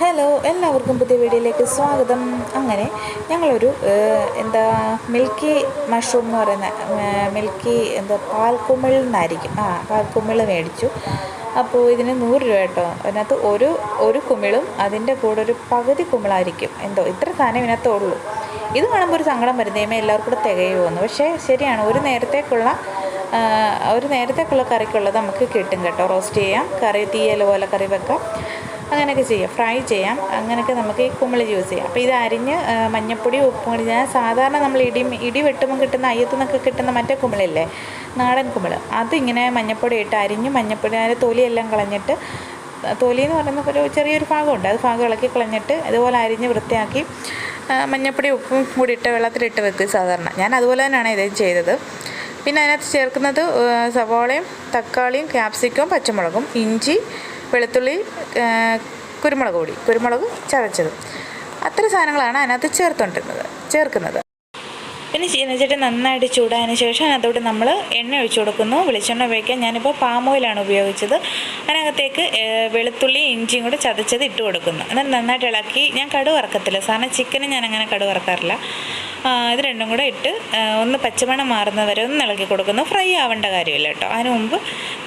Hello എല്ലാവർക്കും പുതിയ വീഡിയോയിലേക്ക് സ്വാഗതം. അങ്ങനെ ഞങ്ങളൊരു എന്താ മിൽക്കി മഷ്റൂം എന്ന് പറയുന്ന മിൽക്കി എന്താ പാൽക്കുമിളിൽ നിന്നായിരിക്കും ആ പാൽക്കുമിൾ മേടിച്ചു. അപ്പോൾ ഇതിന് നൂറ് രൂപ കേട്ടോ. അതിനകത്ത് ഒരു ഒരു കുമിളും അതിന്റെ കൂടെ ഒരു പകുതി കുമിളായിരിക്കും. എന്തോ ഇത്ര സാധനം ഇതിനകത്ത് ഉള്ളൂ. ഇത് കാണുമ്പോൾ ഒരു സങ്കടം വരുന്നേമേ എല്ലാവർക്കും കൂടെ തികയുമെന്ന് പക്ഷേ ശരിയാണ്. ഒരു നേരത്തേക്കുള്ള ഒരു നേരത്തേക്കുള്ള കറിക്കുള്ളത് നമുക്ക് കിട്ടും കേട്ടോ. റോസ്റ്റ് ചെയ്യാം. കറി തീയൽ പോലെ കറി വെക്കാം. അങ്ങനെയൊക്കെ ചെയ്യാം. ഫ്രൈ ചെയ്യാം. അങ്ങനെയൊക്കെ നമുക്ക് ഈ കുമിൾ യൂസ് ചെയ്യാം. അപ്പോൾ ഇത് അരിഞ്ഞ് മഞ്ഞപ്പൊടി ഉപ്പും കൂടി ഞാൻ സാധാരണ നമ്മൾ ഇടി ഇടി വെട്ടുമ്പോൾ കിട്ടുന്ന അയ്യത്തു നിന്നൊക്കെ കിട്ടുന്ന മറ്റേ കുമിളില്ലേ? നാടൻ കുമിൾ. അതിങ്ങനെ മഞ്ഞപ്പൊടി ഇട്ട് അരിഞ്ഞ് മഞ്ഞപ്പൊടി അതിന്റെ തൊലിയെല്ലാം കളഞ്ഞിട്ട് തൊലി എന്ന് പറയുന്ന ഒരു ചെറിയൊരു ഭാഗമുണ്ട്. അത് ഭാഗം ഇളക്കി കളഞ്ഞിട്ട് അതുപോലെ അരിഞ്ഞ് വൃത്തിയാക്കി മഞ്ഞപ്പൊടി ഉപ്പും കൂടി ഇട്ട് വെള്ളത്തിലിട്ട് വെക്കുക സാധാരണ. ഞാൻ അതുപോലെ തന്നെയാണ് ഇത് ചെയ്തത്. പിന്നെ അതിനകത്ത് ചേർക്കുന്നത് സവോളയും തക്കാളിയും ക്യാപ്സിക്കവും പച്ചമുളകും ഇഞ്ചി വെളുത്തുള്ളി കുരുമുളക് പൊടി കുരുമുളക് ചതച്ചതും. അത്ര സാധനങ്ങളാണ് അതിനകത്ത് ചേർത്തുകൊണ്ടിരുന്നത് ചേർക്കുന്നത്. പിന്നെ ചീനച്ചട്ടി നന്നായിട്ട് ചൂടായതിനു ശേഷം അതോടെ നമ്മൾ എണ്ണ ഒഴിച്ചു കൊടുക്കുന്നു. വെളിച്ചെണ്ണ ഉപയോഗിക്കാൻ ഞാനിപ്പോൾ പാം ഓയിലാണ് ഉപയോഗിച്ചത്. അതിനകത്തേക്ക് വെളുത്തുള്ളി ഇഞ്ചിയും കൂടെ ചതച്ചത് ഇട്ട് കൊടുക്കുന്നു. എന്നിട്ട് നന്നായിട്ട് ഇളക്കി ഞാൻ കടുവറക്കത്തില്ല സാധാരണ ചിക്കനും ഞാൻ അങ്ങനെ കടുക് വറക്കാറില്ല. ആ, ഇത് രണ്ടും കൂടെ ഇട്ട് ഒന്ന് പച്ചമണം മാറുന്നത് വരെ ഒന്ന് ഇളക്കി കൊടുക്കുന്നു. ഫ്രൈ ആവേണ്ട കാര്യമില്ല കേട്ടോ അതിന് മുമ്പ്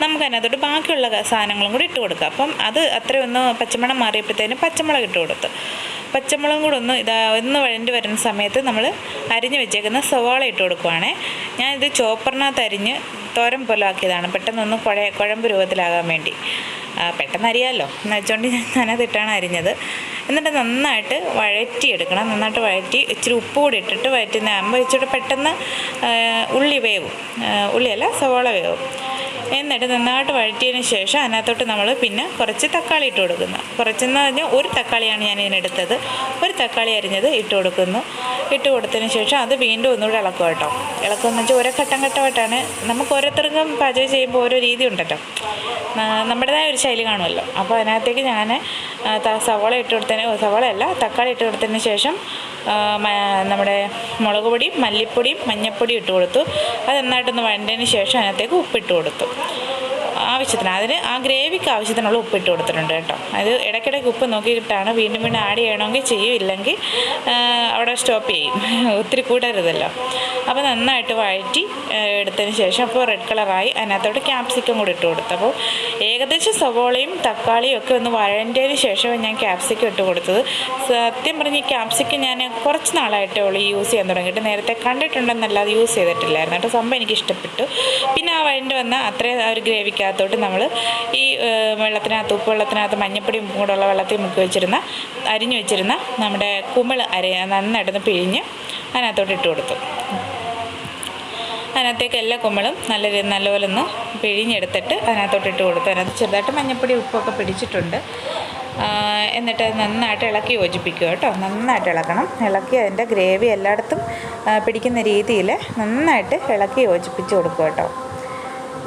നമുക്ക് അതിനകത്തോട്ട് ബാക്കിയുള്ള സാധനങ്ങളും കൂടി ഇട്ട് കൊടുക്കുക അപ്പം അത് അത്രയും ഒന്ന് പച്ചമണം മാറിയപ്പോഴത്തേന് പച്ചമുളക് ഇട്ട് കൊടുത്ത്. പച്ചമുളകും കൂടെ ഒന്ന് ഇതാ ഒന്ന് വഴണ്ടി വരുന്ന സമയത്ത് നമ്മൾ അരിഞ്ഞ് വെച്ചേക്കുന്ന സവാള ഇട്ട് കൊടുക്കുവാണേ. ഞാനിത് ചോപ്പറിനകത്ത് അരിഞ്ഞ് തോരൻ പോലെ ആക്കിയതാണ്. പെട്ടെന്നൊന്ന് കുഴ കുഴമ്പ് രൂപത്തിലാകാൻ വേണ്ടി. പെട്ടെന്ന് അറിയാമല്ലോ എന്ന് വെച്ചുകൊണ്ട് ഞാൻ അതിനകത്തിട്ടാണ് അരിഞ്ഞത്. എന്നിട്ട് നന്നായിട്ട് വഴറ്റിയെടുക്കണം. നന്നായിട്ട് വഴറ്റി ഇച്ചിരി ഉപ്പ് കൂടി ഇട്ടിട്ട് വഴറ്റുന്നതാകുമ്പോൾ ഇച്ചിരി പെട്ടെന്ന് ഉള്ളി വേവും. ഉള്ളിയല്ല സവോള വേവും. എന്നിട്ട് നന്നായിട്ട് വഴറ്റിയതിന് ശേഷം അതിനകത്തോട്ട് നമ്മൾ പിന്നെ കുറച്ച് തക്കാളി ഇട്ട് കൊടുക്കുന്നു. കുറച്ചെന്ന് പറഞ്ഞാൽ ഒരു തക്കാളിയാണ് ഞാൻ ഇതിനെടുത്തത് ഒരു തക്കാളി അരിഞ്ഞത് ഇട്ട് കൊടുക്കുന്നു. ഇട്ട് കൊടുത്തതിന് ശേഷം അത് വീണ്ടും ഒന്നുകൂടെ ഇളക്കും കേട്ടോ. ഇളക്കുമെന്ന് വെച്ചാൽ ഓരോ ഘട്ടം ഘട്ടമായിട്ടാണ്. നമുക്ക് ഓരോരുത്തർക്കും പാചകം ചെയ്യുമ്പോൾ ഓരോ രീതി ഉണ്ടല്ലോ. നമ്മുടേതായ ഒരു ശൈലി കാണുമല്ലോ. അപ്പോൾ അതിനകത്തേക്ക് ഞാൻ സവോള ഇട്ട് കൊടുത്തതിന് സവോളയല്ല തക്കാളി ഇട്ട് കൊടുത്തതിന് ശേഷം നമ്മുടെ മുളക് പൊടിയും മല്ലിപ്പൊടിയും മഞ്ഞൾപ്പൊടിയും ഇട്ട് കൊടുത്തു. അത് നന്നായിട്ടൊന്ന് വഴണ്ടതിന് ശേഷം അതിനകത്തേക്ക് ഉപ്പിട്ട് കൊടുത്തു. ആവശ്യത്തിന് അതിന് ആ ഗ്രേവിക്ക് ആവശ്യത്തിനുള്ള ഉപ്പ് ഇട്ട് കൊടുത്തിട്ടുണ്ട് കേട്ടോ. അത് ഇടയ്ക്കിടയ്ക്ക് ഉപ്പ് നോക്കിയിട്ടാണ് വീണ്ടും വീണ്ടും ആഡ് ചെയ്യണമെങ്കിൽ ചെയ്യും ഇല്ലെങ്കിൽ അവിടെ സ്റ്റോപ്പ് ചെയ്യും. ഒത്തിരി കൂടരുതല്ലോ. അപ്പോൾ നന്നായിട്ട് വഴറ്റി എടുത്തതിന് ശേഷം അപ്പോൾ റെഡ് കളറായി അതിനകത്തോട്ട് ക്യാപ്സിക്കം കൂടി ഇട്ട് കൊടുത്തു. അപ്പോൾ ഏകദേശം സവോളയും തക്കാളിയും ഒക്കെ ഒന്ന് വഴണ്ടതിന് ശേഷം ഞാൻ ക്യാപ്സിക്കം ഇട്ട് കൊടുത്തത്. സത്യം പറഞ്ഞ് ഈ ക്യാപ്സിക്കം ഞാൻ കുറച്ച് നാളായിട്ടേ ഉള്ളൂ യൂസ് ചെയ്യാൻ തുടങ്ങിയിട്ട്. നേരത്തെ കണ്ടിട്ടുണ്ടെന്നല്ലാതെ യൂസ് ചെയ്തിട്ടില്ലായിരുന്നു. കേട്ടോ സംഭവം എനിക്ക് ഇഷ്ടപ്പെട്ടു. പിന്നെ ആ വഴണ്ട് വന്ന അത്രയും ആ ഒരു ഗ്രേവിക്കകത്തോട്ട് നമ്മൾ ഈ വെള്ളത്തിനകത്ത് ഉപ്പ് വെള്ളത്തിനകത്ത് മഞ്ഞപ്പൊടിയും കൂടെയുള്ള വെള്ളത്തിൽ മുക്കി വെച്ചിരുന്ന അരിഞ്ഞു വെച്ചിരുന്ന നമ്മുടെ കുമിൾ അര നന്നായിട്ടൊന്ന് പിഴിഞ്ഞ് അതിനകത്തോട്ട് ഇട്ട് കൊടുത്തു. അതിനകത്തേക്ക് എല്ലാ കുമ്പളും നല്ല നല്ലപോലെ ഒന്ന് പിഴിഞ്ഞെടുത്തിട്ട് അതിനകത്തോട്ട് ഇട്ട് കൊടുത്തു. അതിനകത്ത് ചെറുതായിട്ട് മഞ്ഞപ്പൊടി ഉപ്പൊക്കെ പിടിച്ചിട്ടുണ്ട്. എന്നിട്ട് നന്നായിട്ട് ഇളക്കി യോജിപ്പിക്കുക കേട്ടോ. നന്നായിട്ട് ഇളക്കണം. ഇളക്കി അതിന്റെ ഗ്രേവി എല്ലായിടത്തും പിടിക്കുന്ന രീതിയിൽ നന്നായിട്ട് ഇളക്കി യോജിപ്പിച്ച് കൊടുക്കുക കേട്ടോ.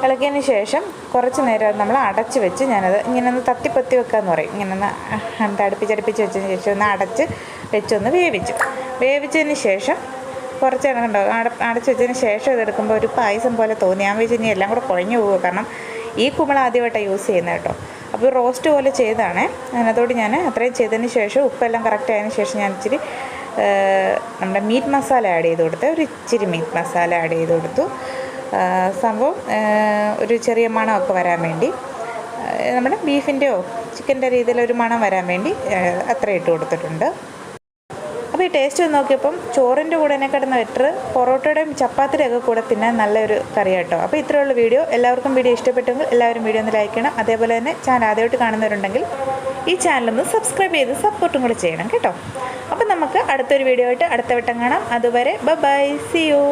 ഇളക്കിയതിന് ശേഷം കുറച്ച് നേരം നമ്മൾ അടച്ച് വെച്ച് ഞാനത് ഇങ്ങനെ ഒന്ന് തത്തിപ്പത്തി വെക്കാന്ന് പറയും. ഇങ്ങനെ ഒന്ന് എന്താ വെച്ചതിന് ശേഷം ഒന്ന് അടച്ച് വെച്ചൊന്ന് വേവിച്ചു. വേവിച്ചതിന് ശേഷം കുറച്ച് കണ്ടോ അട അടച്ച് വെച്ചതിന് ശേഷം ഇതെടുക്കുമ്പോൾ ഒരു പായസം പോലെ തോന്നി. ഞാൻ വെച്ച് ഇനി എല്ലാം കൂടെ കുഴഞ്ഞു പോകുക കാരണം ഈ കുമ്പള ആദ്യമായിട്ടാണ് യൂസ് ചെയ്യുന്നത് കേട്ടോ. അപ്പോൾ റോസ്റ്റ് പോലെ ചെയ്താണ് അതിനകത്തോട് ഞാൻ അത്രയും ചെയ്തതിന് ശേഷം ഉപ്പെല്ലാം കറക്റ്റ് ആയതിനു ശേഷം ഞാൻ ഇച്ചിരി നമ്മുടെ മീറ്റ് മസാല ആഡ് ചെയ്ത് കൊടുത്ത് ഒരു ഇച്ചിരി മീറ്റ് മസാല ആഡ് ചെയ്ത് കൊടുത്തു. സംഭവം ഒരു ചെറിയ മണമൊക്കെ വരാൻ വേണ്ടി നമ്മുടെ ബീഫിന്റെയോ ചിക്കന്റെ രീതിയിൽ ഒരു മണം വരാൻ വേണ്ടി അത്ര ഇട്ട് കൊടുത്തിട്ടുണ്ട്. അപ്പോൾ ഈ ടേസ്റ്റ് ഒന്ന് നോക്കിയപ്പം ചോറിന്റെ കൂടെ തന്നെ കിടന്ന വെറ്റർ പൊറോട്ടയുടെയും ചപ്പാത്തിയുടെ ഒക്കെ കൂടെ തിന്നാൻ നല്ലൊരു കറി കേട്ടോ അപ്പോൾ ഇത്രയുള്ള വീഡിയോ. എല്ലാവർക്കും വീഡിയോ ഇഷ്ടപ്പെട്ടെങ്കിൽ എല്ലാവരും വീഡിയോ ഒന്ന് ലൈക്ക് ചെയ്യണം. അതേപോലെ തന്നെ ചാനൽ ആദ്യമായിട്ട് കാണുന്നവരുണ്ടെങ്കിൽ ഈ ചാനലൊന്ന് സബ്സ്ക്രൈബ് ചെയ്ത് സപ്പോർട്ടും കൂടെ ചെയ്യണം കേട്ടോ. അപ്പോൾ നമുക്ക് അടുത്തൊരു വീഡിയോ ആയിട്ട് അടുത്ത വട്ടം കാണാം. അതുവരെ ബൈ സി യു